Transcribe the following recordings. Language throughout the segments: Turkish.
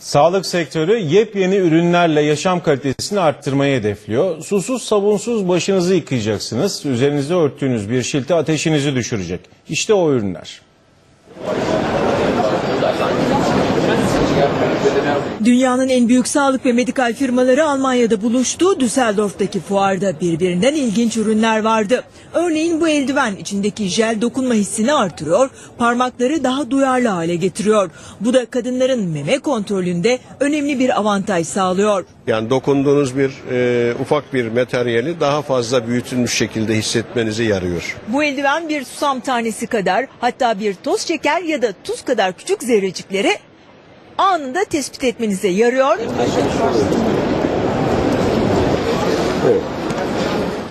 Sağlık sektörü yepyeni ürünlerle yaşam kalitesini arttırmayı hedefliyor. Susuz sabunsuz başınızı yıkayacaksınız. Üzerinizde örttüğünüz bir şilte ateşinizi düşürecek. İşte o ürünler. Dünyanın en büyük sağlık ve medikal firmaları Almanya'da buluştu. Düsseldorf'taki fuarda birbirinden ilginç ürünler vardı. Örneğin bu eldiven içindeki jel dokunma hissini artırıyor, parmakları daha duyarlı hale getiriyor. Bu da kadınların meme kontrolünde önemli bir avantaj sağlıyor. Yani dokunduğunuz bir e, ufak bir materyali daha fazla büyütülmüş şekilde hissetmenize yarıyor. Bu eldiven bir susam tanesi kadar hatta bir toz şeker ya da tuz kadar küçük zerrecikleri anında tespit etmenize yarıyor.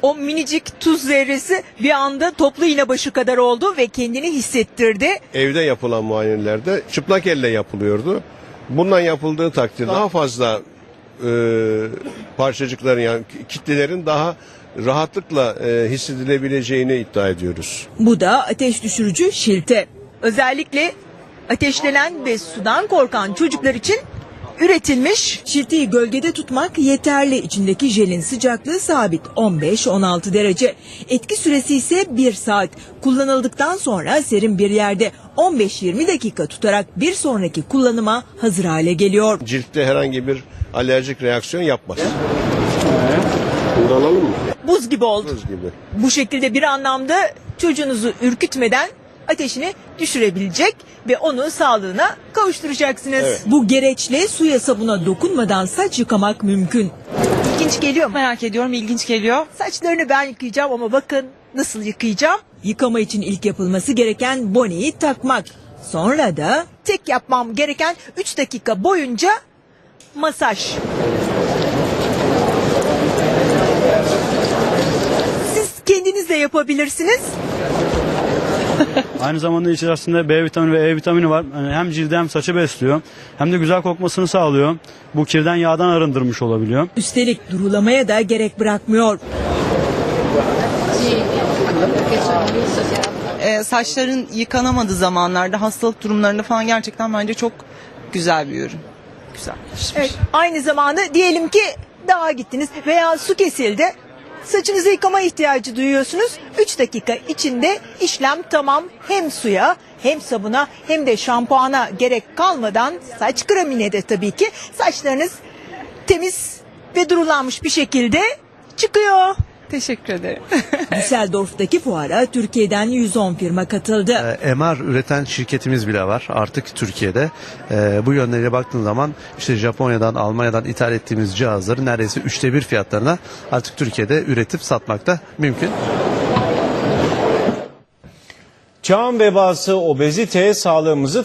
O minicik tuz zerresi bir anda toplu iğne başı kadar oldu ve kendini hissettirdi. Evde yapılan muayenelerde çıplak elle yapılıyordu. Bundan yapıldığı takdirde daha fazla e, parçacıkların yani kitlelerin daha rahatlıkla e, hissedilebileceğini iddia ediyoruz. Bu da ateş düşürücü şilte. Özellikle ateşlenen ve sudan korkan çocuklar için üretilmiş. Şilteyi gölgede tutmak yeterli. İçindeki jelin sıcaklığı sabit 15-16 derece. Etki süresi ise 1 saat. Kullanıldıktan sonra serin bir yerde 15-20 dakika tutarak bir sonraki kullanıma hazır hale geliyor. Ciltte herhangi bir alerjik reaksiyon yapmaz. Bunu alalım mı? Buz gibi oldu. Buz gibi. Bu şekilde bir anlamda çocuğunuzu ürkütmeden ateşini düşürebilecek ve onu sağlığına kavuşturacaksınız. Evet. Bu gereçle suya sabuna dokunmadan saç yıkamak mümkün. İlginç geliyor mu? Merak ediyorum, ilginç geliyor. Saçlarını ben yıkayacağım ama bakın nasıl yıkayacağım. Yıkama için ilk yapılması gereken boneyi takmak. Sonra da tek yapmam gereken 3 dakika boyunca masaj. Siz kendiniz de yapabilirsiniz. Aynı zamanda içerisinde B vitamini ve E vitamini var. Yani hem cildi hem saçı besliyor. Hem de güzel kokmasını sağlıyor. Bu kirden yağdan arındırmış olabiliyor. Üstelik durulamaya da gerek bırakmıyor. Ee, saçların yıkanamadığı zamanlarda, hastalık durumlarında falan gerçekten bence çok güzel bir ürün. Güzel. Evet, aynı zamanda diyelim ki dağa gittiniz veya su kesildi. Saçınızı yıkama ihtiyacı duyuyorsunuz. 3 dakika içinde işlem tamam. Hem suya hem sabuna hem de şampuana gerek kalmadan saç kremine de tabii ki saçlarınız temiz ve durulanmış bir şekilde çıkıyor. Teşekkür ederim. Düsseldorf'taki fuara Türkiye'den 110 firma katıldı. Ee, MR üreten şirketimiz bile var artık Türkiye'de. Ee, bu yönleriyle baktığın zaman işte Japonya'dan, Almanya'dan ithal ettiğimiz cihazları neredeyse üçte bir fiyatlarına artık Türkiye'de üretip satmakta mümkün. Çağın vebası obezite sağlığımızı